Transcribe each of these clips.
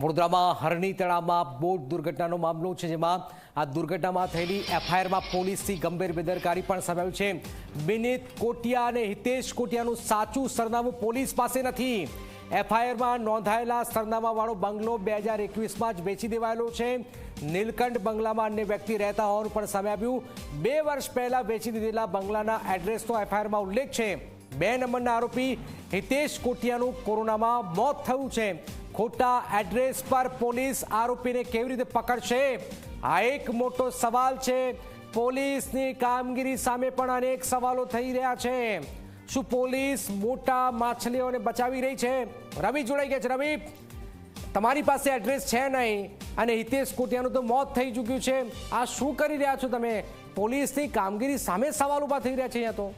વડોદરામાં હરણી તળાવમાં બોટ દુર્ઘટનાનો મામલો છે, જેમાં આ દુર્ઘટનામાં થયેલી એફઆઈઆરમાં પોલીસથી ગંભીર બેદરકારી પણ સામે છે. વિનીત કોટિયા અને હિતેશ કોટિયાનું સાચું સરનામું પોલીસ પાસે નથી. એફઆઈઆરમાં નોંધાયેલા સરનામાવાળો બંગલો બે હજાર એકવીસમાં જ વેચી દેવાયેલો છે. નીલકંઠ બંગલામાં અન્ય વ્યક્તિ રહેતા હોવાનું પણ સામે આવ્યું. બે વર્ષ પહેલાં વેચી દીધેલા બંગલાના એડ્રેસનો એફઆઈઆરમાં ઉલ્લેખ છે. બે નંબરના આરોપી હિતેશ કોટિયાનું કોરોનામાં મોત થયું છે. ખોટા એડ્રેસ પર પોલીસ આરોપીને કેવી રીતે પકડશે? આ એક મોટો સવાલ છે. પોલીસની કામગીરી સામે પણ અનેક સવાલો થઈ રહ્યા છે. શું પોલીસ મોટા માછલીઓને બચાવી રહી છે? રવિ જોડાઈ ગયા છે. રવિ, તમારી પાસે એડ્રેસ છે નહીં અને હિતેશ કોટિયાનું તો મોત થઈ ચૂક્યું છે. આ શું કરી રહ્યા છો તમે? પોલીસની કામગીરી સામે સવાલ ઊભા થઈ રહ્યા છે અહીંયા તો.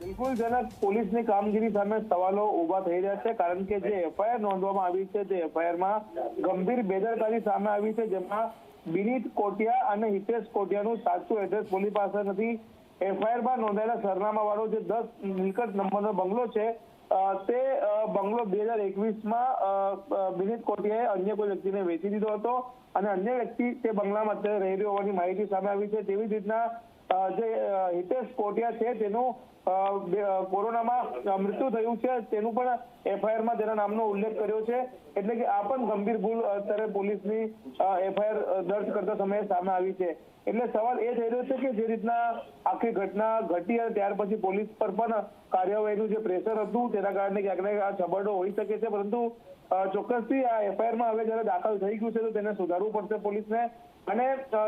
બિલકુલ જનક પોલીસની કામગીરી સામે સવાલો ઊભા થઈ રહ્યા છે, કારણ કે જે એફઆઈઆર નોંધવામાં આવી છે, તે એફઆઈઆરમાં ગંભીર બેદરકારી સામે આવી છે, જેમાં બિનીત કોટિયા અને હિતેશ કોટિયાનું સાચું એડ્રેસ પોલીસ પાસે નથી. એફઆઈઆરમાં નોંધાયેલા સરનામા વાળો જે દસ મિલકત નંબરનો બંગલો છે તે બંગલો બે હજાર એકવીસમાં બિનીત કોટિયાએ અન્ય કોઈ વ્યક્તિને વેચી દીધો હતો અને અન્ય વ્યક્તિ તે બંગલામાં અત્યારે રહી રહ્યો હોવાની માહિતી સામે આવી છે. તેવી જ રીતના જે હિતેશ કોટિયા છે તેનું કોરોનામાં મૃત્યુ થયું છે, તેનું પણ એફઆઈઆરમાં તેના નામનો ઉલ્લેખ કર્યો છે. એટલે કે આ પણ ગંભીર ભૂલ અત્યારે પોલીસની એફઆઈઆર દર્જ કરતા સમયે સામે આવી છે. એટલે સવાલ એ થઈ રહ્યો છે કે જે રીતના આખી ઘટના ઘટી અને ત્યાર પછી પોલીસ પર પણ કાર્યવાહીનું જે પ્રેશર હતું, તેના કારણે ક્યાંક આ છબરડો હોઈ શકે છે. પરંતુ ચોક્કસથી આ એફઆઈઆરમાં હવે જયારે દાખલ થઈ ગયું છે, તો તેને સુધારવું પડશે પોલીસને. અને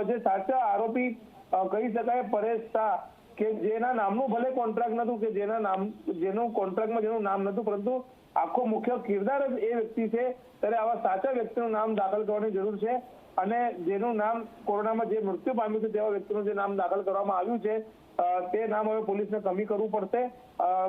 જે સાચા આરોપી કહી શકાય પરેશ શાહ કે જેના નામનું ભલે કોન્ટ્રાક્ટ નતું કે જેના નામ, જેનું કોન્ટ્રાક્ટમાં જેનું નામ નતું પરંતુ આખો મુખ્ય કિરદાર જ એ વ્યક્તિ છે. ત્યારે આવા સાચા વ્યક્તિનું નામ દાખલ કરવાની જરૂર છે અને જેનું નામ કોરોનામાં જે મૃત્યુ પામ્યું છે તેવા વ્યક્તિનું જે નામ દાખલ કરવામાં આવ્યું છે તે નામ હવે પોલીસને કમી કરવું પડશે.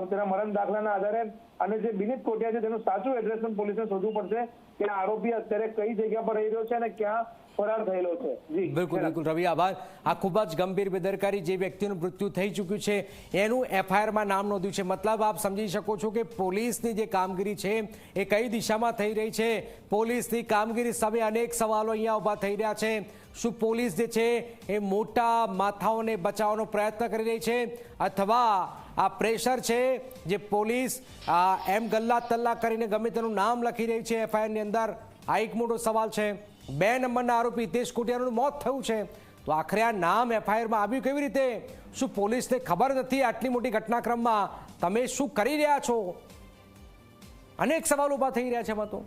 તેના મરણ દાખલાના આધારે અને જે બિનિત કોટિયા છે તેનું સાચું એડ્રેસ પણ પોલીસને શોધવું પડશે કે આરોપી અત્યારે કઈ જગ્યા પર રહી રહ્યો છે અને ક્યાં ફરાર થયેલો છે. જી બિલકુલ બિલકુલ રવિ આભાર. આ ખૂબ જ ગંભીર બેદરકારી જે વ્યક્તિનું મૃત્યુ થઈ ચૂક્યું છે એનું એફઆઈઆરમાં નામ નોંધ્યું છે. મતલબ આપ સમજી શકો છો કે પોલીસની જે કામગીરી છે. એ કઈ દિશામાં થઈ રહી છે? પોલીસની કામગીરી સામે અનેક સવાલો અહીંયા ઊભા થઈ રહ્યા છે. શું પોલીસ જે છે એ મોટા માથાઓને બચાવવાનો પ્રયત્ન કરી રહી છે? અથવા આ પ્રેશર છે જે પોલીસ એમ ગલ્લા તલ્લા કરીને ગમે તેનું નામ લખી રહી છે એફઆઈઆરની અંદર? આ એક મોટો સવાલ છે. બે નંબરના આરોપી હિતેશ કોટિયાનું મોત થયું છે. તો આખરે આ નામ એફઆઈઆરમાં આવ્યું કેવી રીતે? શું પોલીસને ખબર નથી આટલી મોટી ઘટનાક્રમમાં? તમે શું કરી રહ્યા છો? અનેક સવાલ ઊભા થઈ રહ્યા છે એમાં તો.